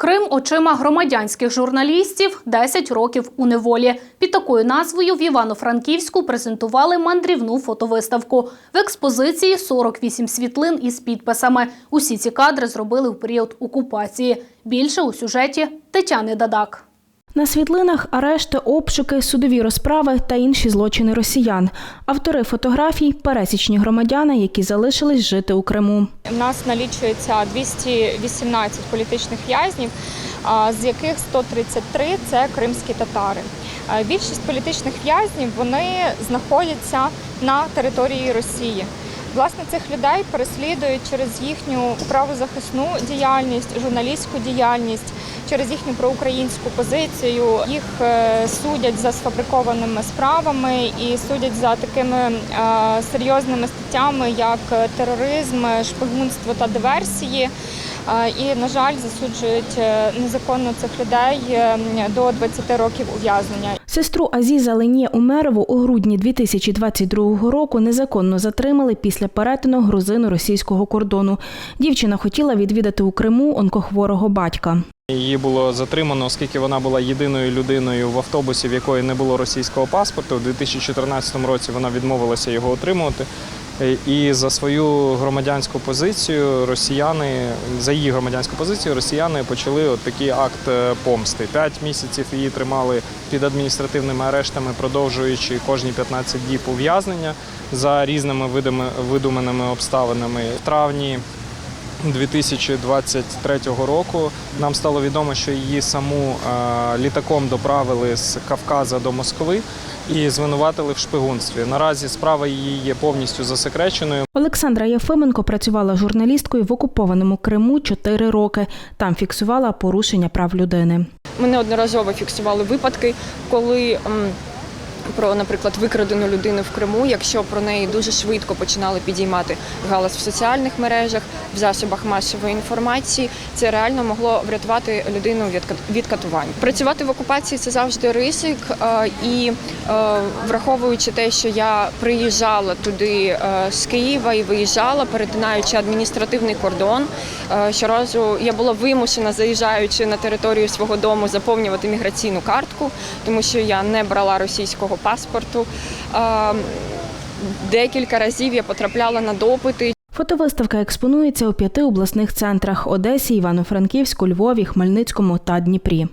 Крим очима громадянських журналістів 10 років у неволі. Під такою назвою в Івано-Франківську презентували мандрівну фотовиставку. В експозиції 48 світлин із підписами. Усі ці кадри зробили в період окупації. Більше у сюжеті Тетяни Дадак. На світлинах арешти, обшуки, судові розправи та інші злочини росіян. Автори фотографій пересічні громадяни, які залишились жити у Криму. У нас налічується 218 політичних в'язнів, з яких 133 – це кримські татари. Більшість політичних в'язнів вони знаходяться на території Росії. Власне, цих людей переслідують через їхню правозахисну діяльність, журналістську діяльність, через їхню проукраїнську позицію. Їх е, судять за сфабрикованими справами і судять за такими е, серйозними статтями, як тероризм, шпигунство та диверсії. Е, І, на жаль, засуджують е, незаконно цих людей е, до 20 років ув'язнення. Сестру Азіза Ленє Умерову у грудні 2022 року незаконно затримали після перетину грузино-російського кордону. Дівчина хотіла відвідати у Криму онкохворого батька. Її було затримано, оскільки вона була єдиною людиною в автобусі, в якої не було російського паспорту. У 2014 році вона відмовилася його отримувати. І за свою громадянську позицію росіяни за її громадянську позицію росіяни почали от такий акт е, помсти. П'ять місяців її тримали під адміністративними арештами, продовжуючи кожні 15 діб ув'язнення за різними видами видуманими обставинами. В травні 2023 року нам стало відомо, що її саму е, літаком доправили з Кавказа до Москви і звинуватили в шпигунстві. Наразі справа її є повністю засекреченою. Олександра Єфименко працювала журналісткою в окупованому Криму 4 роки. Там фіксувала порушення прав людини. Ми неодноразово фіксували випадки, коли про, наприклад, викрадену людину в Криму, якщо про неї дуже швидко починали підіймати галас в соціальних мережах, в засобах масової інформації, це реально могло врятувати людину від кат- катувань. Працювати в окупації це завжди ризик, е, і е, враховуючи те, що я приїжджала туди е, з Києва і виїжджала, перетинаючи адміністративний кордон. Щоразу я була вимушена, заїжджаючи на територію свого дому, заповнювати міграційну картку, тому що я не брала російського паспорту. Декілька разів я потрапляла на допити. Фотовиставка експонується у п'яти обласних центрах Одесі, Івано-Франківську, Львові, Хмельницькому та Дніпрі.